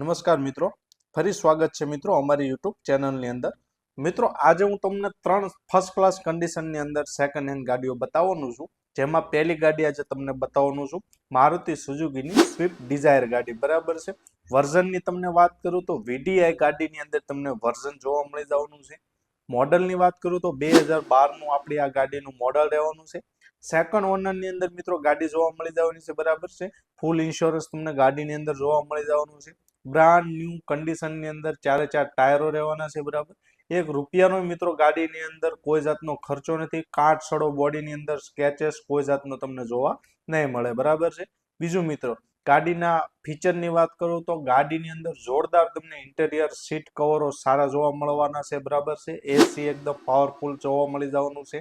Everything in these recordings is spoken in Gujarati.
નમસ્કાર મિત્રો. ફરી સ્વાગત છે મિત્રો અમારી યુટ્યુબ ચેનલની અંદર. મિત્રો, આજે હું તમને ત્રણ ફર્સ્ટ ક્લાસ કન્ડિશનની અંદર સેકન્ડ હેન્ડ ગાડીઓ બતાવવાનું છું. જેમાં પહેલી ગાડી આજે તમને બતાવવાનું છું. મારુતિ સુઝુકીની સ્વિફ્ટ ડિઝાયર ગાડી. બરાબર છે? વર્ઝનની તમને વાત કરું તો વીડીઆઈ ગાડીની અંદર તમને વર્ઝન જોવા મળી જવાનું છે. મોડલની વાત કરું તો બે હજાર બારનું આપણી આ ગાડીનું મોડલ રહેવાનું છે. સેકન્ડ ઓનરની અંદર મિત્રો ગાડી જોવા મળી જવાની છે. બરાબર છે? ફૂલ ઇન્સ્યોરન્સ તમને ગાડીની અંદર જોવા મળી જવાનું છે. બ્રાન્ડ ન્યૂ કન્ડિશનની અંદર ચારે ચાર ટાયરો રહેવાના છે બરાબર. એક રૂપિયાનો મિત્રો ગાડીની અંદર કોઈ જાતનો ખર્ચો નથી. કાટ સડો બોડીની અંદર સ્કેચેસ કોઈ જાતનો તમને જોવા નહીં મળે. બરાબર છે? બીજું મિત્રો, ગાડીના ફીચરની વાત કરું તો ગાડીની અંદર જોરદાર તમને ઇન્ટેરિયર સીટ કવરો સારા જોવા મળવાના છે. બરાબર છે? એસી એકદમ પાવરફુલ જોવા મળી જવાનું છે.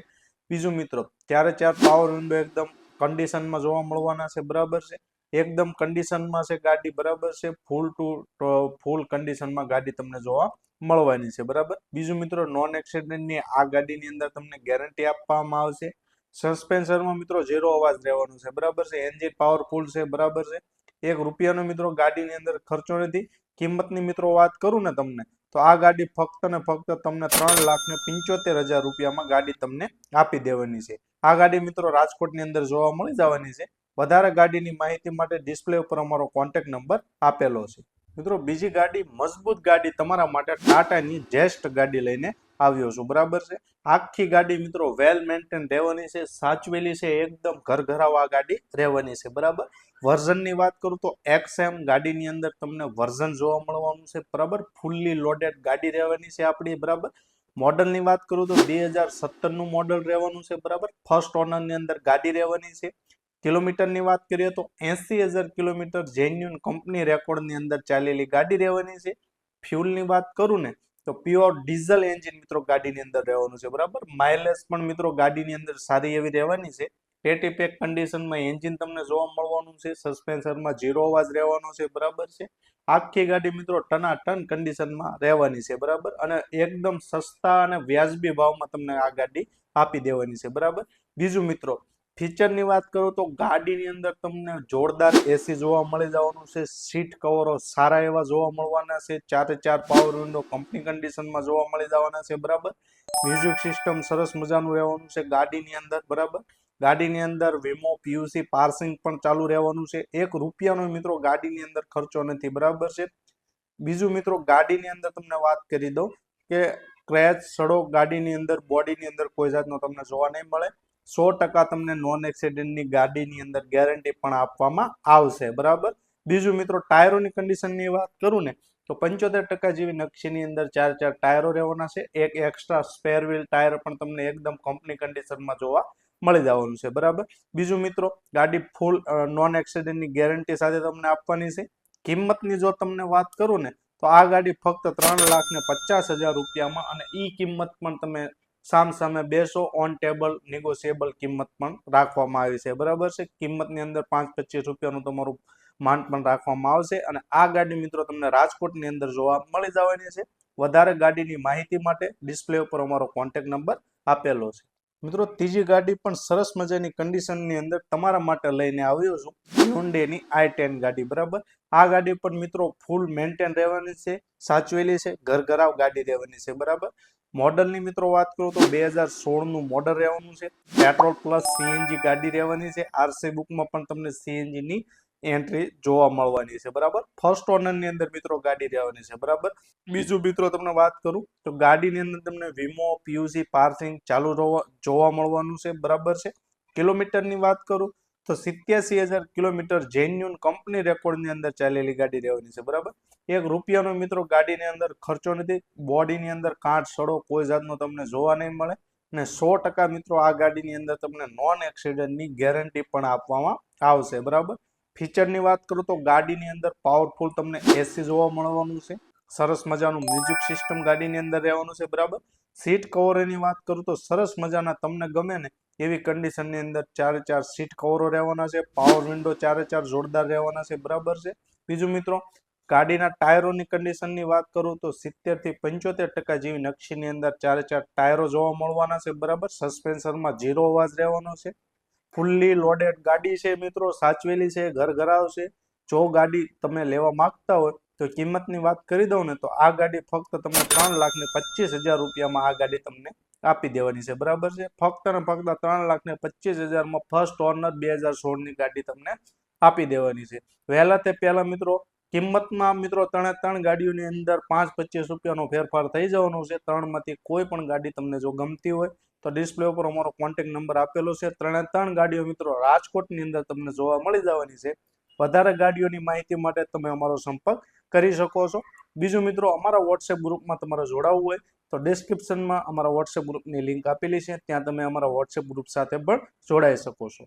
બીજું મિત્રો, ચારે ચાર પાવર વિન્ડો એકદમ કન્ડિશનમાં જોવા મળવાના છે. બરાબર છે? એકદમ કન્ડિશનમાં છે ગાડી, બરાબર છે? ફૂલ ટુ ફૂલ કન્ડિશનમાં ગાડી તમને જોવા મળવાની છે, બરાબર? બીજું મિત્રો નોન એક્સિડન્ટની આ ગાડીની અંદર તમને ગેરંટી આપવામાં આવશે. સસ્પેન્શનમાં મિત્રો ઝીરો અવાજ રહેવાનો છે, બરાબર છે? એન્જિન પાવરફુલ છે, બરાબર છે? એક રૂપિયાનો મિત્રો ગાડીની અંદર ખર્ચો નથી. કિંમતની મિત્રો વાત કરું ને તમને, તો આ ગાડી ફક્ત ને ફક્ત તમને ત્રણ લાખ ને પંચોતેર હજાર રૂપિયામાં ગાડી તમને આપી દેવાની છે. આ ગાડી મિત્રો રાજકોટની અંદર જોવા મળી જવાની છે. વધારે ગાડીની માહિતી માટે ડિસ્પ્લે ઉપર અમારો કોન્ટેક્ટ નંબર આપેલો છે. મિત્રો, બીજી ગાડી, મજબૂત ગાડી તમારા માટે ટાટાની જેસ્ટ ગાડી લઈને આવ્યો છું. બરાબર છે? આખી ગાડી મિત્રો વેલ મેન્ટેન રહેવાની છે, સાચવેલી છે, એકદમ ઘરઘરાવા ગાડી રહેવાની છે. બરાબર? વર્ઝનની વાત કરું તો એક્સએમ ગાડીની અંદર તમને વર્ઝન જોવા મળવાનું છે. બરાબર? ફૂલ્લી લોડેડ ગાડી રહેવાની છે આપણી. બરાબર? મોડલની વાત કરું તો બે હજાર સત્તરનું મોડલ રહેવાનું છે. બરાબર? ફર્સ્ટ ઓનરની અંદર ગાડી રહેવાની છે. કિલોમીટરની વાત કરીએ તો એસી હજાર કિલોમીટર જેન્યુન કંપની રેકોર્ડની અંદર ચાલેલી ગાડી રહેવાની છે. ફ્યુલની વાત કરું ને, તો પ્યોર ડીઝલ એન્જિન મિત્રો ગાડીની અંદર રહેવાનું છે, બરાબર? માઇલેજ પણ મિત્રો ગાડીની અંદર સારી એવી રહેવાની છે. પેટી પેક કન્ડિશનમાં એન્જિન તમને જોવા મળવાનું છે. સસ્પેન્શનમાં ઝીરો અવાજ રહેવાનો છે, બરાબર છે? આખી ગાડી મિત્રો ટનાટન કન્ડિશનમાં રહેવાની છે, બરાબર? અને એકદમ સસ્તા અને વ્યાજબી ભાવમાં તમને આ ગાડી આપી દેવાની છે, બરાબર? બીજું મિત્રો ફીચરની વાત કરું તો ગાડીની અંદર તમને જોરદાર એસી જોવા મળી જવાનું છે. સીટ કવરો સારા એવા જોવા મળવાના છે. ચારે ચાર પાવર વિન્ડો કંપની કન્ડિશનમાં જોવા મળી જવાના છે. બરાબર? મ્યુઝિક સિસ્ટમ સરસ મજાનું રહેવાનું છે ગાડીની અંદર. બરાબર? ગાડીની અંદર વીમો પીયુસી પાર્સિંગ પણ ચાલુ રહેવાનું છે. એક રૂપિયાનો મિત્રો ગાડીની અંદર ખર્ચો નથી. બરાબર છે? બીજું મિત્રો ગાડીની અંદર તમને વાત કરી દઉં કે ક્રેચ સડો ગાડીની અંદર, બોડીની અંદર કોઈ જાતનો તમને જોવા નહીં મળે. સો ટકા તમને નોન એક્સિડન્ટની ગાડીની અંદર ગેરંટી પણ આપવામાં આવશે, બરાબર? બીજું મિત્રો ટાયરોની કન્ડિશનની વાત કરું ને, તો પંચોતેર ટકા જેવી નકશીની અંદર ચાર ચાર ટાયરો રહેવાના છે, એક એક્સ્ટ્રા સ્પેર વ્હીલ ટાયર પણ તમને એકદમ કંપની કન્ડિશનમાં જોવા મળી જવાનું છે, બરાબર? બીજું મિત્રો, ગાડી ફૂલ નોન એક્સિડન્ટની ગેરંટી સાથે તમને આપવાની છે. કિંમતની જો તમને વાત કરું ને, તો આ ગાડી ફક્ત ત્રણ લાખ ને પચાસ હજાર રૂપિયામાં અને ઈ કિંમત પણ તમે સામ સામે બેસો ઓન ટેબલ નેગોશિયેબલ કિંમત પણ રાખવામાં આવી છે. બરાબર છે? કિંમતની અંદર પાંચ પચીસ રૂપિયાનું તમારું માંડ પણ રાખવામાં આવશે અને આ ગાડી મિત્રો તમને રાજકોટની અંદર જોવા મળી જવાની છે. વધારે ગાડીની માહિતી માટે ડિસ્પ્લે ઉપર અમારો કોન્ટેક્ટ નંબર આપેલો છે. મિત્રો, ત્રીજી ગાડી પણ સરસ મજાની કન્ડિશનની અંદર તમારા માટે લઈને આવ્યો છું. હ્યુન્ડેની આઈ ટેન ગાડી, બરાબર? આ ગાડી પણ મિત્રો ફૂલ મેન્ટેન રહેવાની છે, સાચવેલી છે, ઘરઘરાવ ગાડી રહેવાની છે, બરાબર? મોડલની મિત્રો વાત કરું તો બે હજાર સોળનું મોડલ રહેવાનું છે. પેટ્રોલ પ્લસ સીએનજી ગાડી રહેવાની છે. આરસી બુકમાં પણ તમને સીએનજીની એન્ટ્રી જોવા મળવાની છે. બરાબર? ફર્સ્ટ ઓનરની અંદર મિત્રો ગાડી રહેવાની છે. બરાબર? બીજું મિત્રો તમને વાત કરું તો ગાડીની અંદર તમને વીમો, પીયુસી પાર્સિંગ ચાલુ જોવા મળવાનું છે. બરાબર છે? કિલોમીટરની વાત કરું તો સિત્યાસી હજાર કિલોમીટર જેન્યુન કંપની રેકોર્ડની અંદર ચાલેલી ગાડી રહેવાની છે, બરાબર? એક રૂપિયાનો મિત્રો ગાડીની અંદર ખર્ચો નથી, બોડીની અંદર કાટ સડો કોઈ જાતનો તમને જોવા નહીં મળે અને સો ટકા મિત્રો આ ગાડીની અંદર તમને નોન એક્સિડન્ટની ગેરંટી પણ આપવામાં આવશે, બરાબર? ફીચરની વાત કરું તો ગાડીની અંદર પાવરફુલ તમને એસી જોવા મળવાનું છે, સરસ મજાનું મ્યુઝિક સિસ્ટમ ગાડીની અંદર રહેવાનું છે, બરાબર? સીટ કવરોની વાત કરું તો સરસ મજાના તમને ગમે ને એવી કન્ડિશનની અંદર ચારે ચાર સીટ કવરો રહેવાના છે પાવર વિન્ડો ચારે ચાર જોરદાર રહેવાના છે, બરાબર છે? બીજું મિત્રો, ગાડીના ટાયરોની કન્ડિશનની વાત કરું તો સિત્તેરથી પંચોતેર ટકા જેવી નકશીની અંદર ચારે ચાર ટાયરો જોવા મળવાના છે, બરાબર? સસ્પેન્શનમાં ઝીરો અવાજ રહેવાનો છે. ફૂલ્લી લોડેડ ગાડી છે મિત્રો, સાચવેલી છે, ઘર ઘરાવ છે. જો ગાડી તમે લેવા માગતા હોય તો કિંમતની વાત કરી દઉં ને તો આ ગાડી ફક્ત તમને ત્રણ લાખ ને પચીસ હજાર રૂપિયામાં આ ગાડી તમને આપી દેવાની છે. બરાબર છે? ફક્ત ને ફક્ત ત્રણ લાખ ને પચીસ હજારમાં ફર્સ્ટ ઓનર બે હજાર સોળની ગાડી તમને આપી દેવાની છે. વહેલા તે પહેલા મિત્રો કિંમતમાં મિત્રો ત્રણે ત્રણ ગાડીઓની અંદર પાંચ પચીસ રૂપિયાનો ફેરફાર થઈ જવાનો છે. ત્રણમાંથી કોઈ પણ ગાડી તમને જો ગમતી હોય તો ડિસ્પ્લે ઉપર અમારો કોન્ટેક્ટ નંબર આપેલો છે. ત્રણે ત્રણ ગાડીઓ મિત્રો રાજકોટની અંદર તમને જોવા મળી જવાની છે. વધારે ગાડીઓની માહિતી માટે તમે અમારો સંપર્ક કરી શકો છો. બીજું મિત્રો, અમારા વોટ્સએપ ગ્રુપમાં તમારે જોડાવવું હોય તો ડિસ્ક્રિપ્શનમાં અમારા વોટ્સએપ ગ્રુપની લિંક આપેલી છે. ત્યાં તમે અમારા વોટ્સએપ ગ્રુપ સાથે પણ જોડાઈ શકો છો.